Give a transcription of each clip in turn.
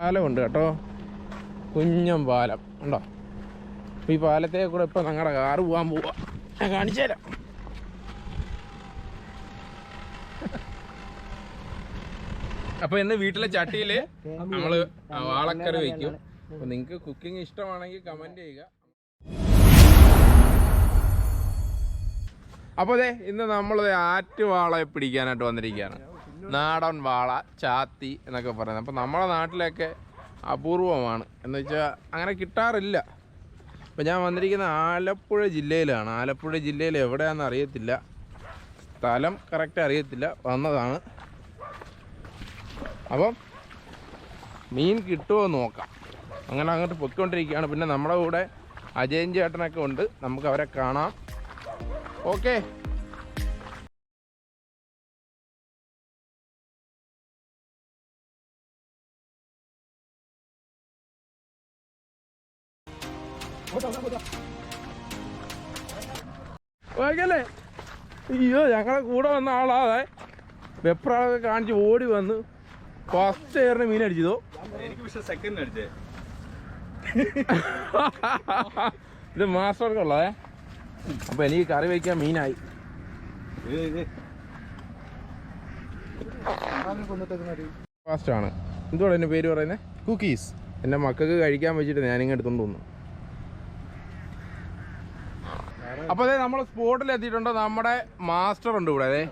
പാലമുണ്ട് കേട്ടോ. കുഞ്ഞം പാലം. ഉണ്ടോ? അപ്പോൾ ഈ പാലത്തെ കൂടെ ഇപ്പം ഞങ്ങളുടെ കാറ് പോകാൻ പോവാ. ഞാൻ കാണിച്ചു തരാം. അപ്പൊ ഇന്ന് വീട്ടിലെ ചട്ടിയിൽ നമ്മൾ വാളക്കറി വെക്കും. അപ്പൊ നിങ്ങക്ക് കുക്കിംഗ് ഇഷ്ടമാണെങ്കിൽ കമന്റ് ചെയ്യുക. അപ്പോൾ അതെ ഇന്ന് നമ്മൾ ആറ്റുവാളയെ പിടിക്കാനായിട്ട് വന്നിരിക്കുകയാണ്. നാടൻ വാള ചാത്തി എന്നൊക്കെ പറയുന്നത്. അപ്പോൾ നമ്മളെ നാട്ടിലൊക്കെ അപൂർവമാണ്. എന്ന് വെച്ചാൽ അങ്ങനെ കിട്ടാറില്ല. അപ്പോൾ ഞാൻ വന്നിരിക്കുന്ന ആലപ്പുഴ ജില്ലയിലാണ്. ആലപ്പുഴ ജില്ലയിൽ എവിടെയാണെന്ന് അറിയത്തില്ല. സ്ഥലം കറക്റ്റ് അറിയത്തില്ല. വന്നതാണ്. അപ്പം മീൻ കിട്ടുമോ നോക്കാം. അങ്ങനെ അങ്ങോട്ട് പൊയ്ക്കൊണ്ടിരിക്കുകയാണ്. പിന്നെ നമ്മുടെ കൂടെ അജയൻ ചേട്ടനൊക്കെ ഉണ്ട്. നമുക്ക് അവരെ കാണാം. ഓക്കെ. ഓക്കല്ലേ? അയ്യോ ഞങ്ങളെ കൂടെ വന്ന ആളാതെ വെപ്രാളൊക്കെ കാണിച്ച് ഓടി വന്ന് ഫസ്റ്റ് എയറിന് മീൻ അടിച്ചതോ? എനിക്ക് പക്ഷെ സെക്കൻഡ് അടിച്ചേ. ഇത് മാസ്റ്റർക്ക് ഉള്ളതേ അപ്പൊ എനിക്ക് കറി വയ്ക്കാൻ മീനായി. ഫാസ്റ്റ് ആണ്. എന്തുവാണ് എന്റെ പേര് പറയുന്നത് കുക്കീസ് എന്റെ മക്കൾക്ക് കഴിക്കാൻ വെച്ചിട്ട് ഞാനിങ്ങ് എടുത്തോണ്ട് വന്നു. അപ്പോൾ അതെ നമ്മൾ സ്പോട്ടിൽ എത്തിയിട്ടുണ്ട് നമ്മുടെ മാസ്റ്റർ ഉണ്ട് ഇവിടെ അതെ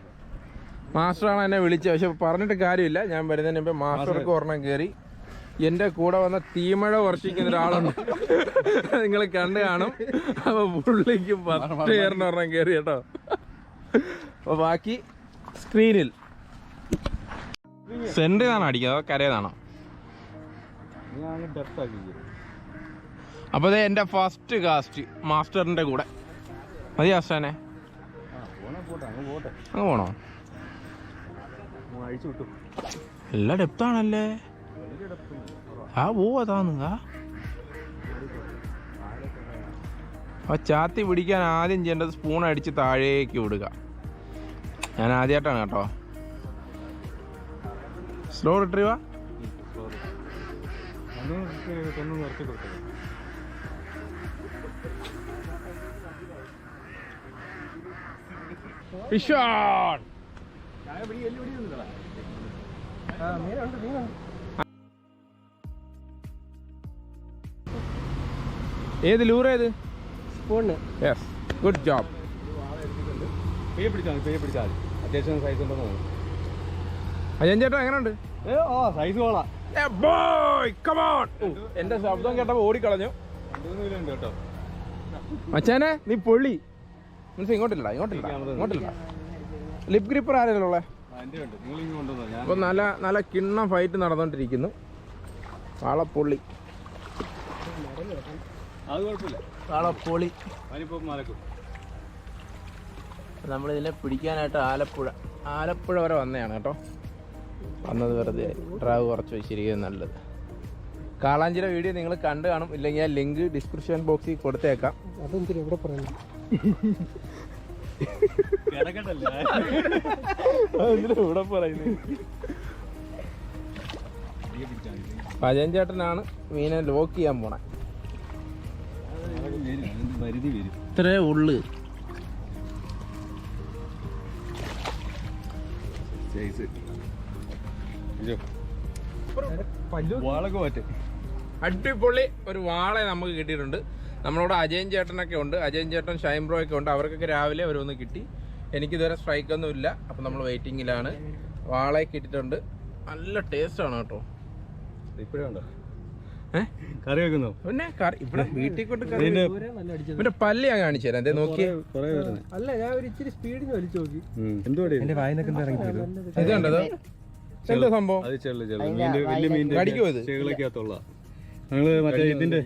മാസ്റ്ററാണ് എന്നെ വിളിച്ചത്. പക്ഷെ പറഞ്ഞിട്ട് കാര്യമില്ല. ഞാൻ വരുന്നതിന് മുമ്പ് മാസ്റ്റർക്ക് ഒരെണ്ണം കയറി. എന്റെ കൂടെ വന്ന തീമഴ വർഷിക്കുന്ന ഒരാളുണ്ട്. നിങ്ങൾ കണ്ടു കാണും. അപ്പൊ പുള്ളിക്ക് പത്ത് കയറിന് ഒരെണ്ണം കയറി കേട്ടോ. അപ്പൊ ബാക്കി സ്ക്രീനിൽ സെന്റ് അടിക്കുക അതോ കരയതാണോ അപ്പൊ അതെ എന്റെ ഫസ്റ്റ് കാസ്റ്റ് മാസ്റ്ററിന്റെ കൂടെ. മതി ആസ്ഥാനെ ആ പോണെ പോട്ടെ അങ്ങ് പോണോ? എല്ലാ ഡെപ്താണല്ലേ? ആണല്ലേ ആ താന്ന് ആ. ചാത്തി പിടിക്കാൻ ആദ്യം ചെയ്യേണ്ടത് സ്പൂൺ അടിച്ച് താഴേക്ക് വിടുക. ഞാൻ ആദ്യമായിട്ടാണ് കേട്ടോ. സ്ലോ റിട്രീവാ നിർത്തി കൊടുത്തത്. ഫിഷോൺ ഏത് ലൂർ ഏത്? സ്പൂണ്. യെസ് ഗുഡ് ജോബ് പെയ്യെ പിടിച്ചാൽ മതി പെയ്യെ പിടിച്ചാൽ മതി. അത്യാവശ്യം സൈസ് ഉണ്ടെന്ന് തോന്നുന്നു. അജയൻ ചേട്ടാ എങ്ങനെയുണ്ട് ഏ ആ സൈസ് എന്റെ ശബ്ദം കേട്ടപ്പോ ഓടിക്കളഞ്ഞു. കേട്ടോ മച്ചാനെ നീ പൊള്ളി. മനസ്സിൽ ഇങ്ങോട്ടില്ല ഇങ്ങോട്ടില്ല ഇങ്ങോട്ടില്ല ലിപ് ഗ്രിപ്പർ ആരെങ്കിലും ഉള്ളേ? ആ, ഉണ്ട്. നിങ്ങൾ ഇങ്ങ് കൊണ്ടുവന്നോ ഞാൻ അപ്പൊ നല്ല നല്ല കിണ്ണം ഫൈറ്റ് നടന്നുകൊണ്ടിരിക്കുന്നു വാളപ്പൊള്ളി വാളപ്പൊളി. നമ്മളിതിനെ പിടിക്കാനായിട്ട് ആലപ്പുഴ. ആലപ്പുഴ വരെ വന്നതാണ് കേട്ടോ. വന്നത് വെറുതെ ഡ്രാവ് കുറച്ച് വെച്ചിരിക്കുന്നത് നല്ലത്. കാളാഞ്ചിര വീഡിയോ നിങ്ങൾ കണ്ടു കാണും. ഇല്ലെങ്കിൽ ആ ലിങ്ക് ഡിസ്ക്രിപ്ഷൻ ബോക്സിൽ കൊടുത്തേക്കാം. അതെന്തിനാ ഇവിടെ പറയുന്നത്? ഇവിടെ പറയുന്നത് അജയൻ ചേട്ടനാണ് മീനെ ലോക്ക് ചെയ്യാൻ പോണേ. ഇത്രേ ഉള്ളു. അടിപൊളി ഒരു വാളെ നമുക്ക് കിട്ടിയിട്ടുണ്ട്. നമ്മളോട് അജയൻ ചേട്ടനൊക്കെ ഉണ്ട്. അജയൻ ചേട്ടൻ ഷൈൻ ബ്രോ ഒക്കെ ഉണ്ട്. അവർക്കൊക്കെ രാവിലെ അവരൊന്ന് കിട്ടി. എനിക്കിതുവരെ സ്ട്രൈക്ക് ഒന്നും ഇല്ല. അപ്പം നമ്മൾ വെയിറ്റിങ്ങിലാണ് വാളയൊക്കെ കിട്ടിയിട്ടുണ്ട്. നല്ല ടേസ്റ്റ് ആണ് കേട്ടോ. ഇപ്പോഴുണ്ടോ? കറി വെക്കുന്നു? പിന്നെ കറി ഇവിടെ വീട്ടിൽ കൊണ്ട് കറി ഇവന്റെ പല്ല് ഞാൻ കാണിച്ചു തരാം. നോക്കി അല്ല ഞാൻ ഒരു ഇച്ചിരി സ്പീഡിന് വലിച്ചു നോക്കി. ഇത്? കണ്ടത്? എന്താ സംഭവം? കടിക്കുമോ ഇത്? ഞങ്ങൾ മറ്റേ ഇതിന്റെ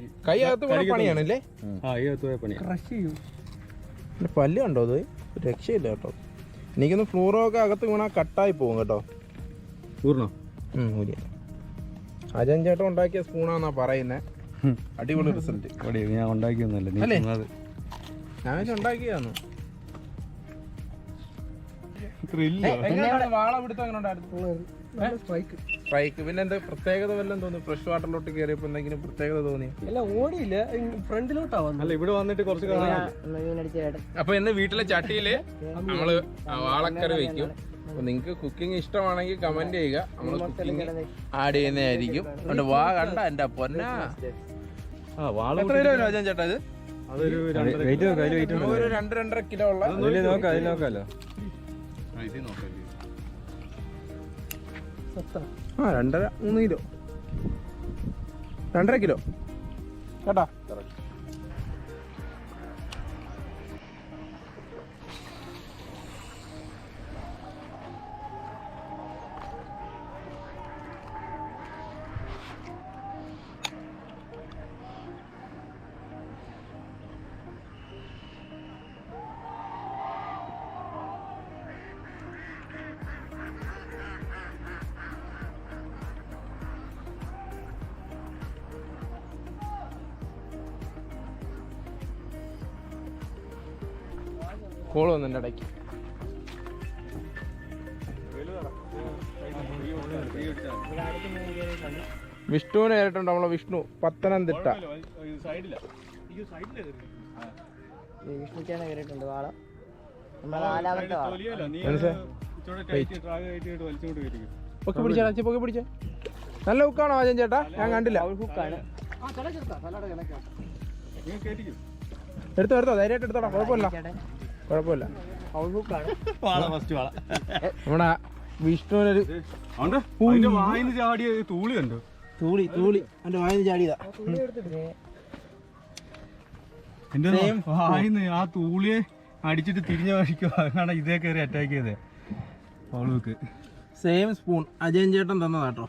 പണിയാണല്ലേ? ആ പോയ ക്രഷ് ചെയ്യും. പല്ല് കണ്ടോ അത് രക്ഷയില്ല കേട്ടോ. എനിക്കൊന്ന് ഫ്ലൂറോ ഒക്കെ അകത്ത് വീണാ കട്ടായി പോകും കേട്ടോ. ചേട്ടൻ ഉണ്ടാക്കിയ സ്പൂണാന്നാ പറയുന്നത് അടിപൊളി റിസൾട്ട് ഞാൻ ഉണ്ടാക്കിയൊന്നല്ലേ? ഞാൻ ഉണ്ടാക്കിയാന്നു ത്രില്ലോ വാള പിടുത്തം എങ്ങനെ ഉണ്ടായിരുന്നു സ്ട്രൈക്ക് സ്ട്രൈക്ക് പിന്നെ എന്താ പ്രത്യേകത വല്ലതും തോന്നി? ഫ്രഷ് വാട്ടറിലോട്ട് കയറിയപ്പോ എന്തെങ്കിലും പ്രത്യേകത തോന്നി? അല്ല ഓടിയില്ല. ഫ്രണ്ടിലോട്ടാ വന്നു അല്ല ഇവിടെ വന്നിട്ട് കുറച്ച് കാണാൻ അപ്പൊ ഇന്ന് വീട്ടിലെ ചട്ടിയിൽ നമ്മൾ വാളക്കറി വെക്കും. അപ്പൊ നിങ്ങക്ക് കുക്കിംഗ് ഇഷ്ടമാണെങ്കിൽ കമന്റ് ചെയ്യുക. നമ്മൾ കുക്കിംഗ് ആഡ് ചെയ്യുന്നതായിരിക്കും. അതുകൊണ്ട് വാ കണ്ട എന്റെ പൊന്ന. ആ വാള എത്ര കിലോ രാജൻ ചേട്ടാ ഇത്? ഒരു രണ്ട് രണ്ടര കിലോ ഉള്ള നോക്കാം അതിൽ നോക്കാമല്ലോ സത്താ ആ രണ്ടര മൂന്ന് കിലോ. രണ്ടര കിലോ. കേട്ടാ? കോൾ വന്നിട്ട് ഇടയ്ക്ക്. വിഷ്ണുവിനെ കയറിയിട്ടുണ്ട് നമ്മളെ വിഷ്ണു പത്തനംതിട്ട. കയറിയിട്ടുണ്ട് വാള. നമ്മളെ നാലാമത്തെ പൊക്കി പിടിച്ചാ അച്ഛൻ പൊക്കി പിടിച്ചേ. നല്ല ഹുക്കാണോ വാജൻ ചേട്ടാ? ഞാൻ കണ്ടില്ല. ഹുക്കാണ് എടുത്തോ എടുത്തോ ധൈര്യമായിട്ട് എടുത്തോടാ കുഴപ്പമില്ല. കുഴപ്പമില്ല. നമ്മുടെ വിഷ്ണുവിനൊരു വായിന്ന് ചാടിയ തൂളി കണ്ടു. തൂളി തൂളി. എന്റെ വായന ചാടിയതാ. എന്റെ വായിന്ന് ആ തൂളിയെ അടിച്ചിട്ട് തിരിഞ്ഞ വഴിക്കോ അതാണ് ഇതേ കയറി അറ്റാക്ക് ചെയ്തേ. അവൾക്ക് സെയിം സ്പൂൺ അജയൻ ചേട്ടൻ തന്നതാട്ടോ.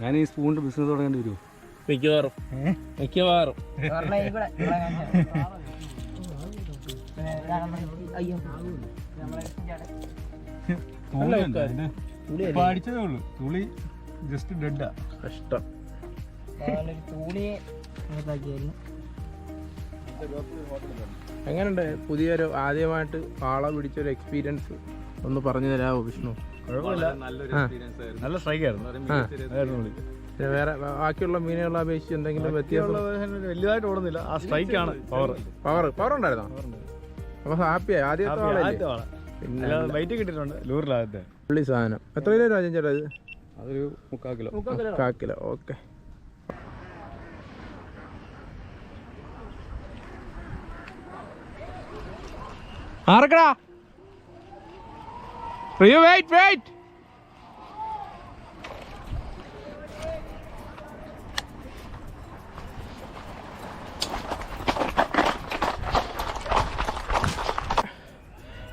ഞാൻ ഈ സ്പൂണിന്റെ ബിസിനസ് തുടങ്ങേണ്ടി വരുമോ മിക്കവാറും. മിക്കവാറും. അടിച്ചതേ ഉള്ളൂ. തുളി ജസ്റ്റ് ഡെഡാ കഷ്ടം. എങ്ങനെയുണ്ട് പുതിയൊരു ആദ്യമായിട്ട് പാള പിടിച്ചൊരു എക്സ്പീരിയൻസ് ഒന്ന് പറഞ്ഞു തരാമോ വിഷ്ണു. നല്ല സ്ട്രൈക്ക് ആയിരുന്നു. വേറെ ബാക്കിയുള്ള മീനുകളെ അപേക്ഷിച്ച് എന്തെങ്കിലും വ്യത്യാസം? വലുതായിട്ട് ഓടുന്നില്ല ആ സ്ട്രൈക്കാണ് പവർ പവർ പവർ ഉണ്ടായിരുന്നോ? അപ്പൊ ഹാപ്പിയായി. ആദ്യത്തെ പിന്നെ വൈറ്റ് കിട്ടിയിട്ടുണ്ട്. ലൂറിലാകത്തെ പുള്ളി സാധനം. എത്ര കിലോ രാജൻ ചേട്ടാ ഇത്? അതൊരു മുക്കാൽ കിലോ. കിലോ. ഓക്കെ. ആർക്കടാ? പ്രിയ വെയിറ്റ് വെയിറ്റ്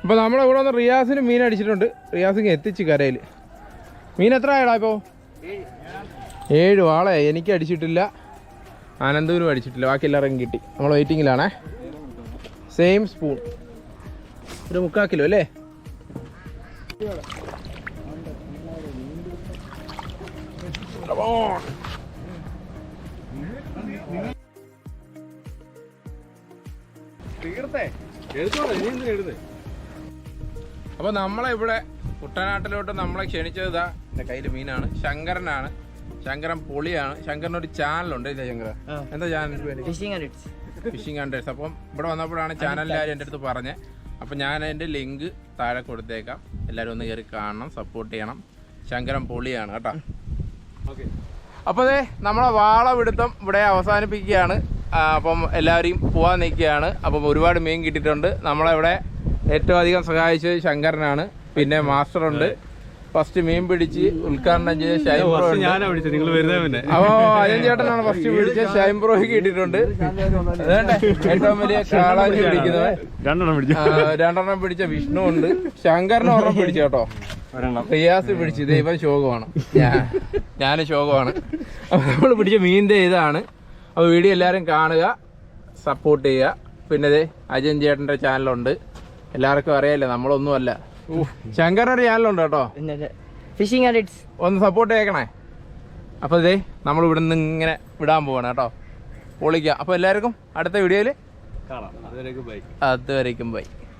അപ്പോൾ നമ്മുടെ ഇവിടെ വന്ന് റിയാസിന് മീൻ അടിച്ചിട്ടുണ്ട്. റിയാസിങ് എത്തിച്ച് കരയിൽ മീൻ എത്ര ആയടാ ഇപ്പോൾ ഏഴ് വാളെ എനിക്ക് അടിച്ചിട്ടില്ല. ആനന്ദൂരും അടിച്ചിട്ടില്ല. ബാക്കി എല്ലാവരും കിട്ടി. നമ്മൾ വെയിറ്റിങ്ങിലാണേ സെയിം സ്പൂൺ ഒരു മുക്കാൽ കിലോ അല്ലേ? തീർത്തേ. എഴുതോ ഇനി എഴുതേ? അപ്പോൾ നമ്മളെ ഇവിടെ കുട്ടനാട്ടിലോട്ട് നമ്മളെ ക്ഷണിച്ചത് ഇതാ എന്റെ കയ്യിൽ മീനാണ്. ശങ്കരനാണ്. ശങ്കരൻ പൊളിയാണ്. ശങ്കരൻ ഒരു ചാനലുണ്ട്. ഇല്ലേ ശങ്കര? എന്താ ചാനൽ? പേര് ഫിഷിംഗ് ആൻഡ് ഫിഷിംഗ് അപ്പം ഇവിടെ വന്നപ്പോഴാണ് ചാനലുകാർ എന്റെ അടുത്ത് പറഞ്ഞത് അപ്പം ഞാൻ അതിന്റെ ലിങ്ക് താഴെ കൊടുത്തേക്കാം. എല്ലാവരും ഒന്ന് കയറി കാണണം സപ്പോർട്ട് ചെയ്യണം. ശങ്കരം പൊളിയാണ് കേട്ടോ. ഓക്കെ. അപ്പോൾ അതെ നമ്മളെ വാളപിടുത്തം ഇവിടെ അവസാനിപ്പിക്കുകയാണ്. അപ്പം എല്ലാവരെയും പോകാൻ നിൽക്കുകയാണ്. അപ്പം ഒരുപാട് മീൻ കിട്ടിയിട്ടുണ്ട്. നമ്മളെ ഏറ്റവും അധികം സഹായിച്ചത് ശങ്കരനാണ്. പിന്നെ മാസ്റ്റർ ഉണ്ട് ഫസ്റ്റ് മീൻ പിടിച്ച് ഉദ്ഘാടനം ചെയ്ത ഷൈൻ ബ്രോ ഉണ്ട് ഞാനാ നിങ്ങൾ വരുന്നേ പിന്നെ അപ്പോ അജയൻ ചേട്ടനാണ് ഫസ്റ്റ് പിടിച്ച് ഷൈൻ ബ്രോയ്ക്ക് കിട്ടിയിട്ടുണ്ട്. ഏറ്റവും വലിയ കാളാഞ്ചി പിടിക്കുന്നത് രണ്ടെണ്ണം പിടിച്ചു. ആ, രണ്ടെണ്ണം പിടിച്ച വിഷ്ണു ഉണ്ട്. ശങ്കരനെ ഒരെണ്ണം പിടിച്ചു കേട്ടോ. ഒരെണ്ണം. റിയാസ് പിടിച്ച് ദൈവം ശോകമാണ്. ഞാൻ ഞാൻ ശോകമാണ്. അപ്പൊ നമ്മൾ പിടിച്ച മീനിന്റെ ഇതാണ്. അപ്പൊ വീഡിയോ എല്ലാവരും കാണുക സപ്പോർട്ട് ചെയ്യുക. പിന്നെ ദേ അജയൻ ചേട്ടന്റെ ചാനലുണ്ട് എല്ലാവർക്കും അറിയാലോ നമ്മളൊന്നുമല്ല. ശങ്കരന്റെ ചാനലുണ്ട് കേട്ടോ. ഫിഷിംഗ് ആൻഡ് ഒന്ന് സപ്പോർട്ട് ചെയ്യണേ അപ്പോൾ ഇതേ നമ്മൾ ഇവിടെ നിന്ന് ഇങ്ങനെ വിടാൻ പോവാണ് കേട്ടോ. പൊളിക്കാം. അപ്പോൾ എല്ലാവർക്കും അടുത്ത വീഡിയോയിൽ കാണാം. അതുവരേക്കും ബൈ അതുവരേക്കും ബൈ